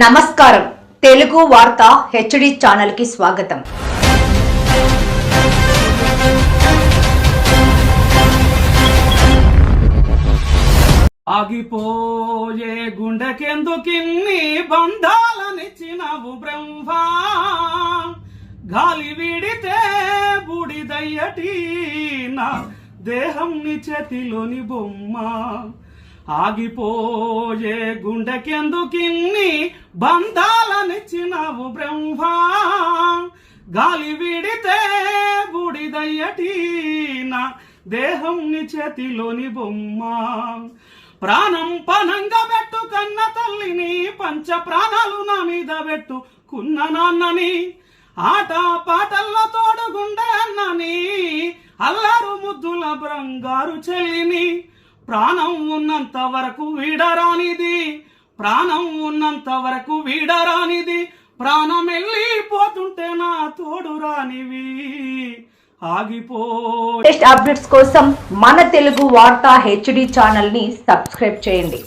నమస్కారం. తెలుగు వార్త హెచ్డి ఛానల్కి స్వాగతం. ఆగిపోయే గుండెకెందుకిన్ని బంధాలనిచ్చినవు బ్రహ్మా? గాలి విడితే బుడిదయ్యటి నా దేహం నీ చేతిలోని బొమ్మ. ఆగిపోయే గుండెకెందుకిన్ని బంధాలనిచ్చినావు బ్రహ్మా? గాలి విడితే బుడిదయ్యటి నా దేహం నీ చేతిలోని బొమ్మ. ప్రాణం పనంగా పెట్టు కన్న తల్లిని పంచ ప్రాణాలు నా మీద పెట్టు కున్న నాన్నని. ఆట పాటల్లో తోడుగుండే అన్నని అల్లారు ముద్దుల బంగారు చెల్లిని. ప్రాణం ఉన్నంత వరకు వీడరానిది. ప్రాణం ఉన్నంత వరకు వీడరానిది. ప్రాణం వెళ్ళిపోతుంటే నా తోడు రానివి ఆగిపో లేటెస్ట్ అప్డేట్స్ కోసం మన తెలుగు వార్తా హెచ్డి ఛానల్ని సబ్స్క్రైబ్ చేయండి.